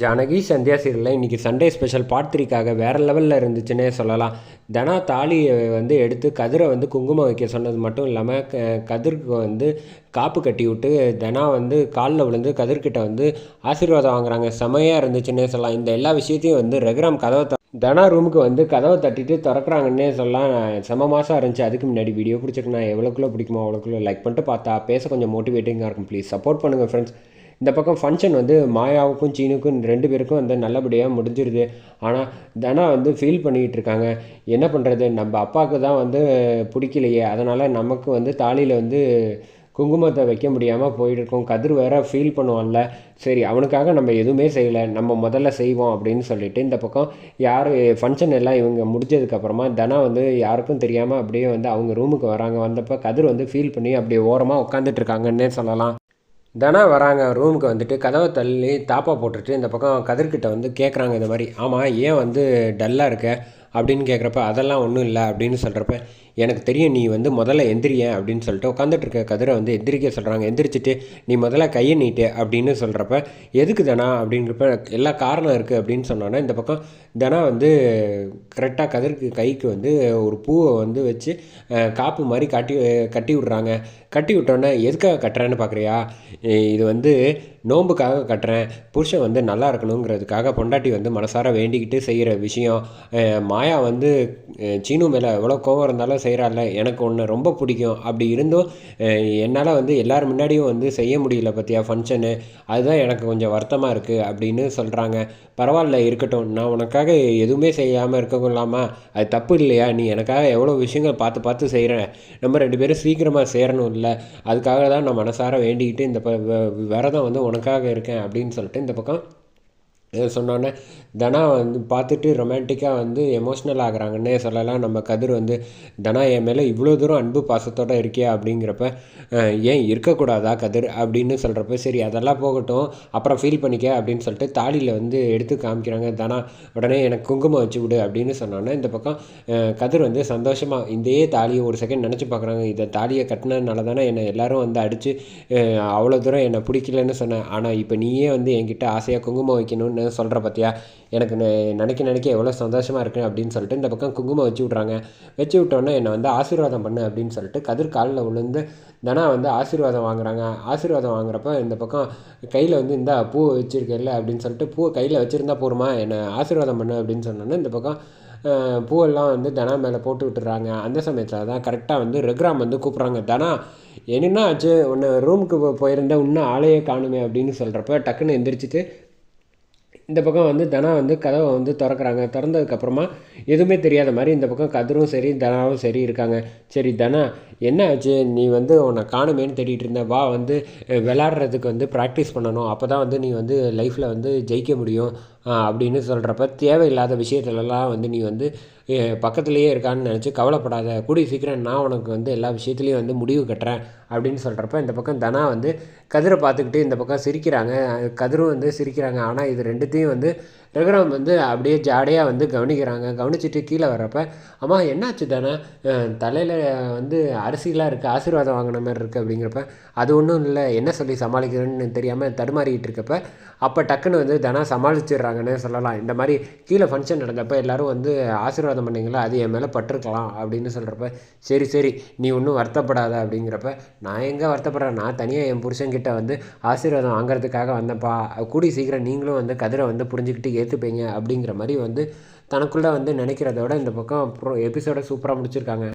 ஜானகி சந்தியா சீரியலில் இன்றைக்கி Sunday special part த்ரீக்காக வேறு லெவலில் இருந்துச்சுன்னே சொல்லலாம். தனா தாலியை வந்து எடுத்து கதிரை வந்து குங்குமம் வைக்க சொன்னது மட்டும் இல்லாமல் க கதிருக்கு வந்து காப்பு கட்டி விட்டு தனா வந்து காலில் விழுந்து கதிர்கிட்ட வந்து ஆசீர்வாதம் வாங்குறாங்க. செமையாக இருந்துச்சுன்னே சொல்லலாம். இந்த எல்லா விஷயத்தையும் வந்து ரகுராம் கதவை தனா ரூமுக்கு வந்து கதவை தட்டிட்டு திறக்கிறாங்கன்னே சொல்லலாம். செம மாதம் இருந்துச்சு. அதுக்கு முன்னாடி வீடியோ பிடிச்சிருக்குண்ணா எவ்வளோக்குள்ளே பிடிக்குமோ அவ்வளோக்குள்ளே லைக் பண்ணிட்டு பார்த்தா பேச கொஞ்சம் மோட்டிவேட்டிங்காக இருக்கும். ப்ளீஸ் சப்போர்ட் பண்ணுங்கள் ஃப்ரெண்ட்ஸ் இந்த பக்கம் ஃபங்க்ஷன் வந்து மாயாவுக்கும் சீனுக்கும் ரெண்டு பேருக்கும் வந்து நல்லபடியாக முடிஞ்சிருது. ஆனால் தனா வந்து ஃபீல் பண்ணிக்கிட்டு இருக்காங்க. என்ன பண்ணுறது நம்ம அப்பாவுக்கு தான் வந்து பிடிக்கலையே. அதனால் நமக்கு வந்து தாலியில் வந்து குங்குமத்தை வைக்க முடியாமல் போயிட்டுருக்கோம். கதிர் வேற ஃபீல் பண்ணுவான்ல. சரி அவனுக்காக நம்ம எதுவுமே செய்யலை. நம்ம முதல்ல செய்வோம் அப்படின்னு சொல்லிட்டு இந்த பக்கம் யார் ஃபங்க்ஷன் எல்லாம் இவங்க முடிஞ்சதுக்கப்புறமா தனா வந்து யாருக்கும் தெரியாமல் அப்படியே வந்து அவங்க ரூமுக்கு வராங்க. வந்தப்போ கதிர் வந்து ஃபீல் பண்ணி அப்படியே ஓரமாக உட்காந்துட்டு இருக்காங்கன்னே சொல்லலாம். தனா வராங்க ரூமுக்கு வந்துட்டு கதவை தள்ளி தாப்பா போட்டுட்டு இந்த பக்கம் கதிர்கிட்ட வந்து கேட்குறாங்க இந்த மாதிரி. ஆமாம் ஏன் வந்து டல்லாக இருக்க? அப்படின்னு கேட்குறப்ப அதெல்லாம் ஒன்றும் இல்லை அப்படின்னு சொல்கிறப்ப எனக்கு தெரியும் நீ வந்து முதல்ல எந்திரியன் அப்படின்னு சொல்லிட்டு உட்காந்துட்டு இருக்க கதிரை வந்து எந்திரிக்க சொல்கிறாங்க எந்திரிச்சிட்டு நீ முதல்ல கையை நீட்டு அப்படின்னு சொல்கிறப்ப எதுக்கு தானா? அப்படின்றப்ப எல்லா காரணம் இருக்குது அப்படின்னு சொன்னோன்னா இந்த பக்கம் தனா வந்து கரெக்டாக கதிருக்கு கைக்கு வந்து ஒரு பூவை வந்து வச்சு காப்பு மாதிரி கட்டி கட்டி விட்றாங்க. கட்டி விட்டோன்னே எதுக்காக கட்டுறேன்னு பார்க்குறியா இது வந்து நோம்புக்காக கட்டுறேன். புருஷன் வந்து நல்லா இருக்கணுங்கிறதுக்காக பொண்டாட்டி வந்து மனசார வேண்டிக்கிட்டு செய்கிற விஷயம். மாயா வந்து சீனு மேலே எவ்வளோ கோவம் இருந்தாலும் செய்கிறாள் எனக்கு ஒன்று ரொம்ப பிடிக்கும். அப்படி இருந்தும் என்னால் வந்து எல்லோரும் முன்னாடியும் வந்து செய்ய முடியல பற்றியா ஃபங்க்ஷனு அதுதான் எனக்கு கொஞ்சம் வருத்தமாக இருக்குது அப்படின்னு சொல்கிறாங்க பரவாயில்ல இருக்கட்டும். நான் உனக்காக எதுவுமே செய்யாமல் இருக்கலாமா அது தப்பு இல்லையா? நீ எனக்காக எவ்வளோ விஷயங்கள் பார்த்து பார்த்து செய்கிறேன் நம்ம ரெண்டு பேரும் சீக்கிரமாக சேரணும் இல்லை. அதுக்காக தான் நான் மனசார வேண்டிக்கிட்டு இந்த விரதம் வந்து உனக்காக இருக்கேன் அப்படின்னு சொல்லிட்டு இந்த பக்கம் சொன்னோன்னே தனா வந்து பார்த்துட்டு ரொமான்டிக்காக வந்து எமோஷ்னல் ஆகுறாங்கன்னே சொல்லலாம். நம்ம கதிர் வந்து தனா என் மேலே இவ்வளோ தூரம் அன்பு பாசத்தோடு இருக்கியா? அப்படிங்கிறப்ப ஏன் இருக்கக்கூடாதா கதிர்? அப்படின்னு சொல்கிறப்ப சரி அதெல்லாம் போகட்டும். அப்புறம் ஃபீல் பண்ணிக்க அப்படின்னு சொல்லிட்டு தாலியில் வந்து எடுத்து காமிக்கிறாங்க. தனா உடனே எனக்கு குங்குமம் வச்சு விடு அப்படின்னு சொன்னோன்னே இந்த பக்கம் கதிர் வந்து சந்தோஷமாக இதே தாலியை ஒரு செகண்ட் நினச்சி பார்க்குறாங்க இதை தாலியை கட்டினதுனால தானே என்னை எல்லோரும் வந்து அடித்து அவ்வளோ தூரம் என்னை பிடிக்கலன்னு சொன்னேன். ஆனால் இப்போ நீயே வந்து என்கிட்ட ஆசையாக குங்குமம் வைக்கணும்னு சொல்கிற பார்த்தியா எனக்கு நினைக்க நினைக்க எவ்வளோ சந்தோஷமாக இருக்குது அப்படின்னு சொல்லிட்டு இந்த பக்கம் குங்குமம் வச்சு விட்றாங்க. வச்சு விட்டோன்னே என்னை வந்து ஆசீர்வாதம் பண்ணு அப்படின்னு சொல்லிட்டு கதிர் காலில் விழுந்து தனா வந்து ஆசீர்வாதம் வாங்குறாங்க. ஆசீர்வாதம் வாங்குறப்ப இந்த பக்கம் கையில் வந்து இந்த பூ வச்சுருக்கல அப்படின்னு சொல்லிட்டு பூ கையில் வச்சுருந்தா போருமா? என்னை ஆசீர்வாதம் பண்ணு அப்படின்னு சொன்னோன்னே இந்த பக்கம் பூவெல்லாம் வந்து தனா மேலே போட்டு விட்டுறாங்க. அந்த சமயத்தில் தான் கரெக்டாக வந்து ரெக்ராம் வந்து கூப்பிட்றாங்க. தனா என்னென்னா ஆச்சு? உன்னை ரூமுக்கு போயிருந்தேன் இன்னும் ஆளையே காணுமே அப்படின்னு சொல்கிறப்ப டக்குன்னு எந்திரிச்சிட்டு இந்த பக்கம் வந்து தனா வந்து கதவை வந்து திறக்கிறாங்க. திறந்ததுக்கப்புறமா எதுவுமே தெரியாத மாதிரி இந்த பக்கம் கதிரும் சரி தனாவும் சரி இருக்காங்க. சரி தனா என்ன ஆச்சு? நீ வந்து உன்னை காணுமேன்னு தேடிட்டு இருந்த. வா வந்து விளாட்றதுக்கு வந்து ப்ராக்டிஸ் பண்ணணும். அப்போ தான் வந்து நீ வந்து லைஃப்பில் வந்து ஜெயிக்க முடியும். அப்படின்னு சொல்கிறப்ப தேவையில்லாத விஷயத்துலலாம் வந்து நீ வந்து பக்கத்துலேயே இருக்கான்னு நினச்சி கவலைப்படாத. கூடிய சீக்கிரம் நான் உனக்கு வந்து எல்லா விஷயத்துலேயும் வந்து முடிவு கட்டுறேன் அப்படின்னு சொல்கிறப்ப இந்த பக்கம் தனா வந்து கதிரை பார்த்துக்கிட்டு இந்த பக்கம் சிரிக்கிறாங்க. கதிரும் வந்து சிரிக்கிறாங்க. ஆனால் இது ரெண்டுத்தையும் வந்து ரகுராம் வந்து அப்படியே ஜாடையாக வந்து கவனிக்கிறாங்க. கவனிச்சுட்டு கீழே வர்றப்ப அம்மா என்னாச்சு தானே? தலையில் வந்து அரிசிலாம் இருக்குது ஆசீர்வாதம் வாங்கின மாதிரி இருக்குது அப்படிங்கிறப்ப அது ஒன்றும் இல்லை. என்ன சொல்லி சமாளிக்கிறேன்னு தெரியாமல் தடுமாறிக்கிட்டு இருக்கப்ப அப்போ டக்குன்னு வந்து தனா சமாளிச்சிடுறாங்கன்னு சொல்லலாம். இந்த மாதிரி கீழே ஃபங்க்ஷன் நடந்தப்போ எல்லோரும் வந்து ஆசீர்வாதம் பண்ணிங்களா? அது என் மேலே பட்டிருக்கலாம் அப்படின்னு சொல்கிறப்ப சரி சரி. நீ ஒன்றும் வருத்தப்படாத அப்படிங்கிறப்ப நான் எங்கே வருத்தப்படுறேன்? நான் தனியாக என் புருஷன்கிட்ட வந்து ஆசீர்வாதம் வாங்குறதுக்காக வந்தேன்ப்பா. கூடி சீக்கிரம் நீங்களும் வந்து கதிரை வந்து புரிஞ்சுக்கிட்டு ஏற்றுப்பீங்க அப்படிங்கிற மாதிரி வந்து தனக்குள்ளே வந்து நினைக்கிறதோட இந்த பக்கம் அப்புறம் எபிசோடை சூப்பராக முடிச்சிருக்காங்க.